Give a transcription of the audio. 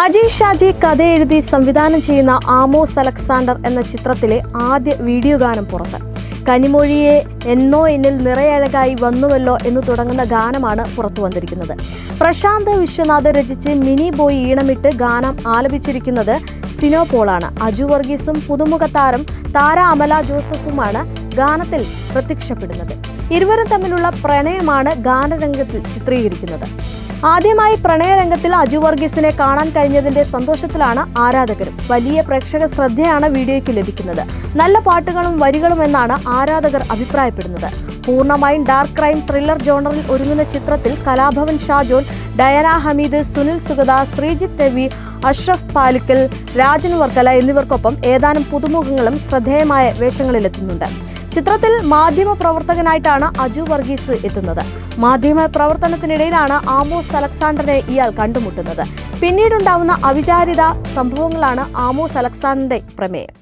അജയ് ഷാജി കഥ എഴുതി സംവിധാനം ചെയ്യുന്ന ആമോസ് അലക്സാണ്ടർ എന്ന ചിത്രത്തിലെ ആദ്യ വീഡിയോ ഗാനം പുറത്ത്. കനിമൊഴിയെ എന്നോ എന്നിൽ നിറയഴകായി വന്നുവല്ലോ എന്ന് തുടങ്ങുന്ന ഗാനമാണ് പുറത്തു വന്നിരിക്കുന്നത്. പ്രശാന്ത് വിശ്വനാഥ് രചിച്ച് മിനി ബോയ് ഈണമിട്ട് ഗാനം ആലപിച്ചിരിക്കുന്നത് സിനോപോളാണ് അജു വർഗീസും പുതുമുഖ താരം താര അമല ജോസഫുമാണ് ഗാനത്തിൽ പ്രത്യക്ഷപ്പെടുന്നത്. ഇരുവരും തമ്മിലുള്ള പ്രണയമാണ് ഗാനരംഗത്തിൽ ചിത്രീകരിക്കുന്നത്. ആദ്യമായി പ്രണയരംഗത്തിൽ അജു വർഗീസിനെ കാണാൻ കഴിഞ്ഞതിന്റെ സന്തോഷത്തിലാണ് ആരാധകരും. വലിയ പ്രേക്ഷക ശ്രദ്ധയാണ് വീഡിയോയ്ക്ക് ലഭിക്കുന്നത്. നല്ല പാട്ടുകളും വരികളും എന്നാണ് ആരാധകർ അഭിപ്രായപ്പെടുന്നത്. പൂർണമായും ഡാർക്ക് ക്രൈം ത്രില്ലർ ജോണറിൽ ഒരുങ്ങുന്ന ചിത്രത്തിൽ കലാഭവൻ ഷാജോൻ ഡയന ഹമീദ് സുനിൽ സുഗത ശ്രീജിത്ത് രവി അഷ്റഫ് പാലിക്കൽ രാജൻ വർക്കല എന്നിവർക്കൊപ്പം ഏതാനും പുതുമുഖങ്ങളും ശ്രദ്ധേയമായ വേഷങ്ങളിലെത്തുന്നുണ്ട്. ചിത്രത്തിൽ മാധ്യമ പ്രവർത്തകനായിട്ടാണ് അജു വർഗീസ് എത്തുന്നത്. മാധ്യമ പ്രവർത്തനത്തിനിടയിലാണ് ആമോസ് അലക്സാണ്ടറെ ഇയാൾ കണ്ടുമുട്ടുന്നത്. പിന്നീടുണ്ടാവുന്ന അവിചാരിത സംഭവങ്ങളാണ് ആമോസ് അലക്സാണ്ടറിന്റെ പ്രമേയം.